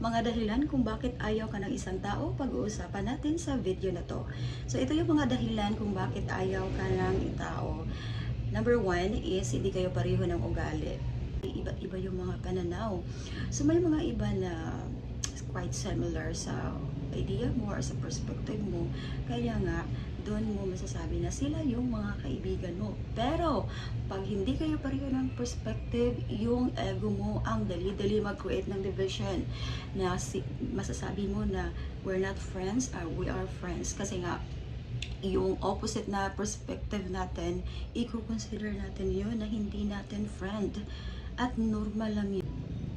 Mga dahilan kung bakit ayaw ka ng isang tao, pag-uusapan natin sa video na to. So ito yung mga dahilan kung bakit ayaw ka ng tao. Number one is hindi kayo pareho ng ugali. Iba-iba yung mga pananaw. So may mga iba na quite similar sa idea mo or sa perspective mo. Kaya nga, doon mo masasabi na sila yung mga kaibigan mo. Pero, pag hindi kayo pareho ng perspective, yung ego mo ang dali-dali mag-create ng division na si, masasabi mo na we're not friends or we are friends. Kasi nga, yung opposite na perspective natin, i-consider natin yun na hindi natin friend. At normal lang yun.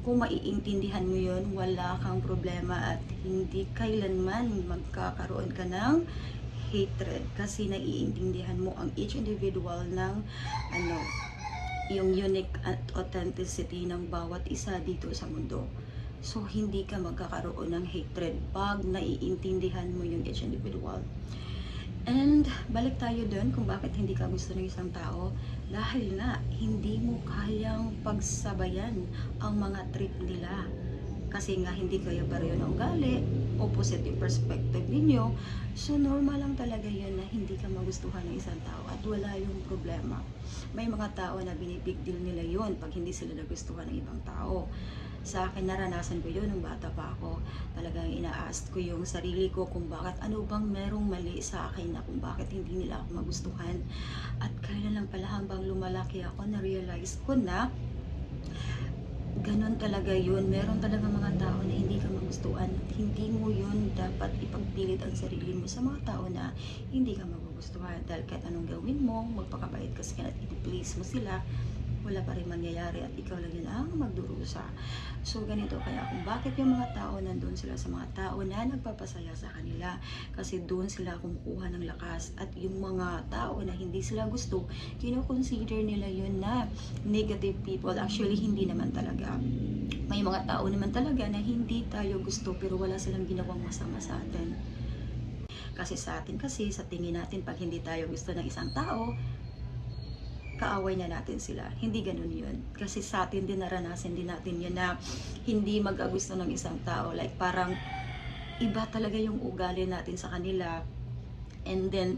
Kung maiintindihan mo yun, wala kang problema at hindi kailanman magkakaroon ka ng hatred kasi naiintindihan mo ang each individual ng ano yung unique at authenticity ng bawat isa dito sa mundo. So, hindi ka magkakaroon ng hatred pag naiintindihan mo yung each individual. And balik tayo doon kung bakit hindi ka gusto ng isang tao. Dahil nga, hindi mo kayang pagsabayan ang mga trip nila. Kasi nga, hindi kayo pareho ng ugali, opposite yung perspective ninyo. So, normal lang talaga yun na hindi ka magustuhan ng isang tao at wala yung problema. May mga tao na binibig deal nila yun pag hindi sila nagustuhan ng ibang tao. Sa akin naranasan ko yun nung bata pa ako. Talagang ina-ask ko yung sarili ko kung bakit ano bang merong mali sa akin na kung bakit hindi nila ako magustuhan. At kailan lang pala hanggang lumalaki ako na-realize ko na ganun talaga yun. Meron talaga mga tao na hindi ka magustuhan. Hindi mo yun dapat ipagpilit ang sarili mo sa mga tao na hindi ka magugustuhan. Dahil kahit anong gawin mo magpakabait ka at i-please mo sila wala pa rin mangyayari at ikaw lang yun ang magdurusa. So, ganito kaya kung bakit yung mga tao nandun sila sa mga tao na nagpapasaya sa kanila kasi doon sila kumukuha ng lakas at yung mga tao na hindi sila gusto, kino-consider nila yun na negative people. Actually, hindi naman talaga. May mga tao naman talaga na hindi tayo gusto pero wala silang ginawang masama sa atin. Kasi sa atin kasi, sa tingin natin, pag hindi tayo gusto ng isang tao, kaaway na natin sila. Hindi ganun yun. Kasi sa atin din naranasan din natin yun na hindi mag-agusto ng isang tao. Like parang iba talaga yung ugali natin sa kanila. And then,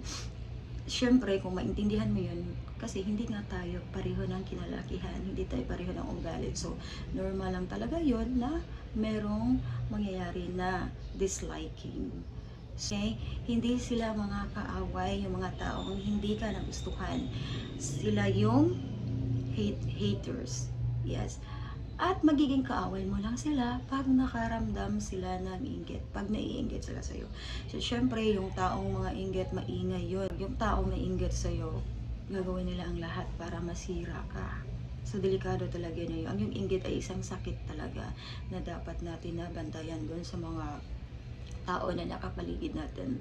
syempre, kung maintindihan mo yun, kasi hindi nga tayo pareho ng kinalakihan, hindi tayo pareho ng ugali. So, normal lang talaga yun na merong mangyayari na disliking. Okay? Hindi sila mga kaaway, yung mga taong hindi ka nagustuhan. Sila yung hate haters. Yes. At magiging kaaway mo lang sila pag nakaramdam sila ng inggit. Pag naiinggit sila sa'yo. So, syempre, yung taong mga inggit, maingay yun. Yung taong naiinggit sa'yo, gagawin nila ang lahat para masira ka. So, delikado talaga na yun. Yung inggit ay isang sakit talaga na dapat natin nabantayan doon sa mga tao na nakapaligid natin.